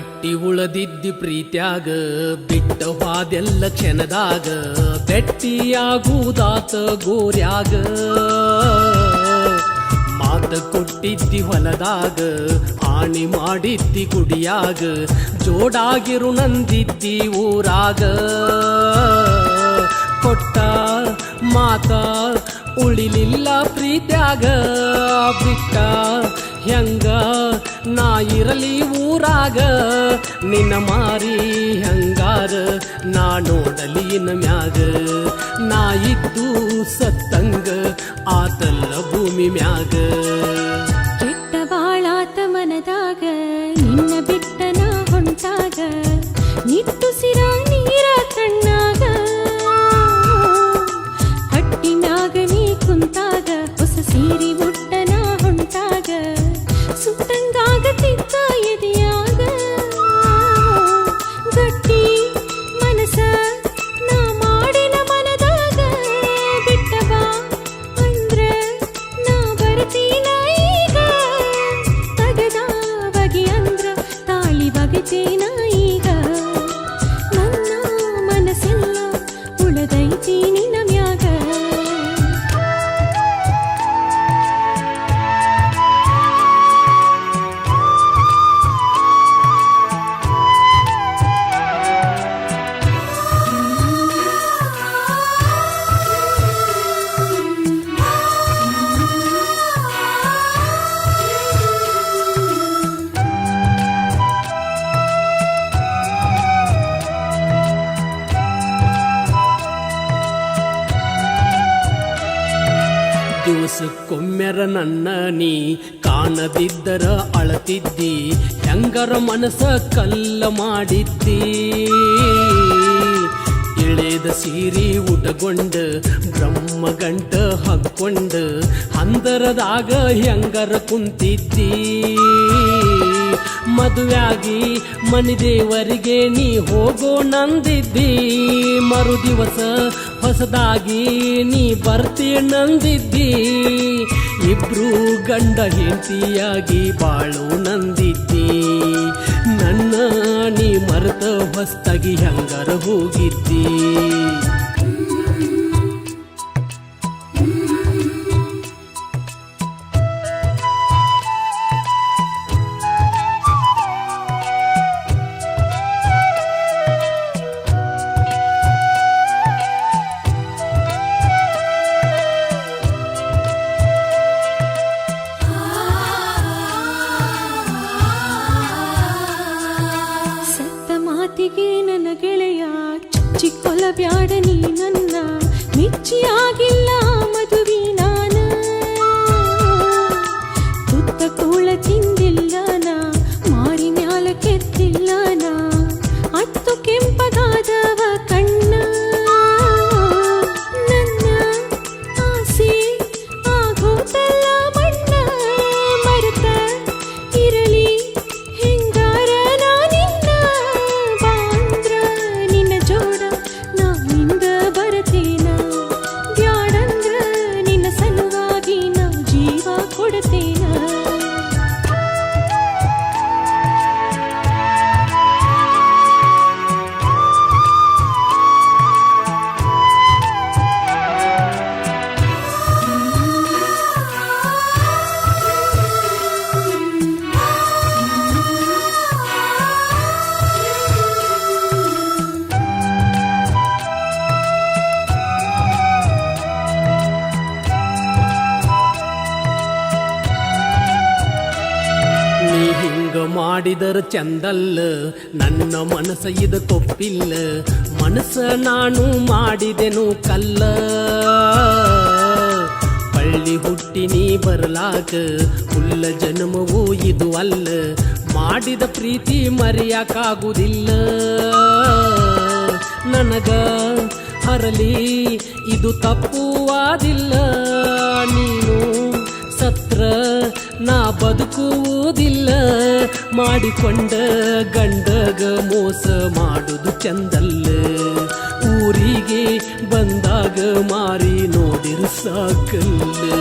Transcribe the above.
ಗಟ್ಟಿ ಉಳದಿದ್ದಿ ಪ್ರೀತ್ಯಾಗ, ಬಿಟ್ಟ ಹಾದೆಲ್ಲ ಕ್ಷಣದಾಗ ಬೆಟ್ಟಿಯಾಗುವುದಾತ ಗೋರ್ಯಾಗ. ಮಾತ ಕೊಟ್ಟಿದ್ದಿ ಹೊಲದಾಗ ಆಣಿ ಮಾಡಿದ್ದಿ ಗುಡಿಯಾಗ, ಜೋಡಾಗಿರು ನಂದಿದ್ದಿ ಊರಾಗ. ಕೊಟ್ಟ ಮಾತ ಉಳಿಲಿಲ್ಲ ಪ್ರೀತ್ಯಾಗ, ಬಿಟ್ಟ ಹೆಂಗ? ನಾ ಇರಲಿ ಊರಾಗ, ನಿನ್ನ ಮಾರಿ ಹೆಂಗಾರ? ನಾ ನೋಡಲಿ ಮ್ಯಾಗ, ನಾ ಇದ್ದು ಸತ್ತಂಗ, ಆತಲ್ಲ ಭೂಮಿ ಮ್ಯಾಗ. ಕೆಟ್ಟ ಬಾಳಾತ ಮನದಾಗ, ನಿನ್ನ ತಾಳಿ ಬಗೆತೇನ ಈಗ ನನ್ನ ಮನಸ್ಸೆಲ್ಲ ಉಳದೈತಿ ದಿವಸಕ್ಕೊಮ್ಮೆರ ನನ್ನ ನೀ ಕಾಣದಿದ್ದರ ಅಳತಿದ್ದಿ, ಹೆಂಗರ ಮನಸ ಕಲ್ಲ ಮಾಡಿದ್ದಿ. ಇಳೆದ ಸೀರಿ ಉಟಗೊಂಡ ಬ್ರಹ್ಮಗಂಟ ಹಕ್ಕೊಂಡ, ಹಂದರದಾಗ ಹೆಂಗರ ಕುಂತಿದ್ದಿ. ಮದುವೆಯಾಗಿ ಮನಿದೇವರಿಗೆ ನೀ ಹೋಗೋ ನಂದಿದ್ದಿ ಮರು ದಿವಸ ಹೊಸದಾಗಿ ನೀ ಬರ್ತೀ ನಂದಿದ್ದಿ. ಇಬ್ರು ಗಂಡ ಹೆಂಡತಿಯಾಗಿ ಬಾಳು ನಂದಿದ್ದಿ. ನನ್ನ ನೀ ಮರೆತ ಹೊಸ್ತಾಗಿ ಹೆಂಗರ ಹೋಗಿದ್ದಿ. ಮಾತಿಗೆ ನನ್ನ ಗೆಳೆಯ ಚಿಕ್ಕೊಲ ಬ್ಯಾಡ ನೀ ನನ್ನ ಮೆಚ್ಚಿಯಾಗಿಲ್ಲ ಮಾಡಿದರ ಚಂದಲ್ಲ ನನ್ನ ಮನಸ್ಸ ಇದು ಕೊಪ್ಪಿಲ್ಲ ಮನಸ್ಸ ನಾನು ಮಾಡಿದೆನು ಕಲ್ಲ. ಪಳ್ಳಿ ಹುಟ್ಟಿ ನೀ ಬರಲಾಕ ಹುಲ್ಲ ಜನ್ಮವೂ ಇದು ಅಲ್ಲ. ಮಾಡಿದ ಪ್ರೀತಿ ಮರೆಯಕ್ಕಾಗುವುದಿಲ್ಲ ನನಗ ಹರಲಿ, ಇದು ತಪ್ಪುವಾದಿಲ್ಲ. ನೀನು ಸತ್ರ ನಾ ಬದುಕುವುದಿಲ್ಲ. ಮಾಡಿಕೊಂಡ ಗಂಡಗ ಮೋಸ ಮಾಡುದು ಚಂದಲ್ಲ. ಊರಿಗೆ ಬಂದಾಗ ಮಾರಿ ನೋಡಿರು ಸಾಕಲ್ಲ.